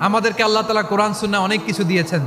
আমাদেরকে আল্লাহ তালা কোরআন সুন্না অনেক কিছু দিয়েছেন।